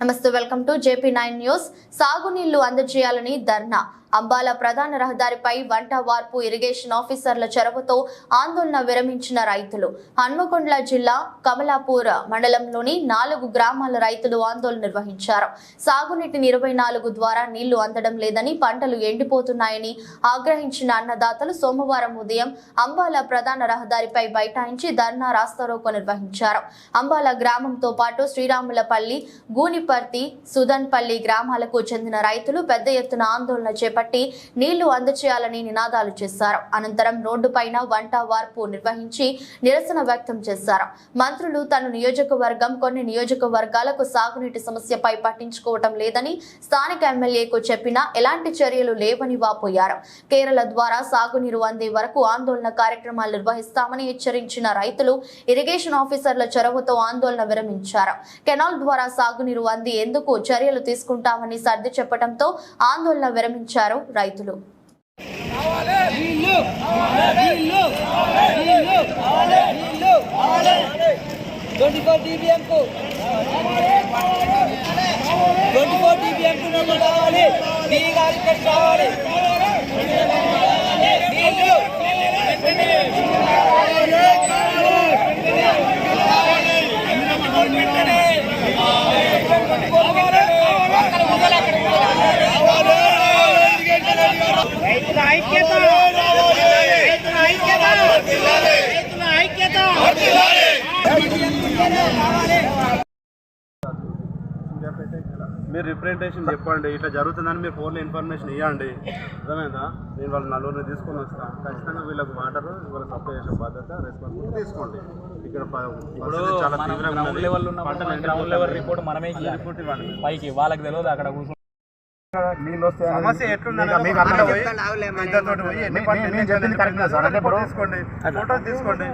నమస్తే welcome to JP nine news. సాగునీళ్ళు అందజేయాలని ధర్నా. అంబాల ప్రధాన రహదారిపై వంట వార్పు ఇరిగేషన్ ఆఫీసర్ల చొరవతో ఆందోళన విరమించిన రైతులు. హన్మకొండ జిల్లా కమలాపూర్ మండలంలోని నాలుగు గ్రామాల రైతులు ఆందోళన నిర్వహించారు. సాగునీటిని ఇరవై నాలుగు ద్వారా నీళ్ళు అందడం లేదని పంటలు ఎండిపోతున్నాయని ఆగ్రహించిన అన్నదాతలు సోమవారం ఉదయం అంబాల ప్రధాన రహదారిపై బైఠాయించి ధర్నా రాస్తారోకో నిర్వహించారు. అంబాల గ్రామంతో పాటు శ్రీరాములపల్లి గూనిపర్తి సుదన్పల్లి గ్రామాలకు చెందిన రైతులు పెద్ద ఎత్తున ఆందోళన చేపట్టి నీళ్ళు అందచేయాలని నినాదాలు చేశారు. అనంతరం రోడ్డుపైన వంట వార్పు నిర్వహించి నిరసన వ్యక్తం చేశారు. మంత్రులు తన నియోజకవర్గం కొన్ని నియోజకవర్గాలకు సాగునీటి సమస్యపై పట్టించుకోవటం లేదని స్థానిక ఎమ్మెల్యేకు చెప్పినా ఎలాంటి చర్యలు లేవని వాపోయారు. కేరళ ద్వారా సాగునీరు అందే వరకు ఆందోళన కార్యక్రమాలు నిర్వహిస్తామని హెచ్చరించిన రైతులు ఇరిగేషన్ ఆఫీసర్ల చొరవతో ఆందోళన విరమించారు. కెనాల్ ద్వారా సాగునీరు అంది ఎందుకు చర్యలు తీసుకుంటామని సర్ది చెప్పడంతో ఆందోళన విరమించారు. రైతులు. ట్వంటీ ఫోర్ టీబీఎం కు ట్వంటీ ఫోర్ టీబీఎం కు నీళ్ళు కావాలి. నీ గారి ఇక్కడ కావాలి నీళ్ళు ఐక్యత! రైతుల ఐక్యత! రైతుల ఐక్యత మీరు రిప్రజెంటేషన్ చెప్పండి. ఇట్లా జరుగుతుందని మీరు ఫోన్లో ఇన్ఫర్మేషన్ ఇవ్వండి అర్థమైందా? నేను వాళ్ళ నలుగురిని తీసుకొని వస్తాను ఖచ్చితంగా వీళ్ళకి వాటర్ వాళ్ళ సప్లై చేసే బాధ్యత రెస్పాన్సిబిలిటీ తీసుకోండి. ఇక్కడ ఇప్పుడు చాలా తీవ్రంగా గ్రౌండ్ ఉన్నది. లెవెల్ ఉన్న పంటలు గ్రౌండ్ ఎండిపోతున్నాయి. లెవెల్ రిపోర్ట్ మనమే రిపోర్ట్ ఇవ్వండి. పైకి వాళ్ళకి తెలియదు అక్కడ కూర్చొని సమస్య తీసుకోండి ఫోటోస్ తీసుకోండి.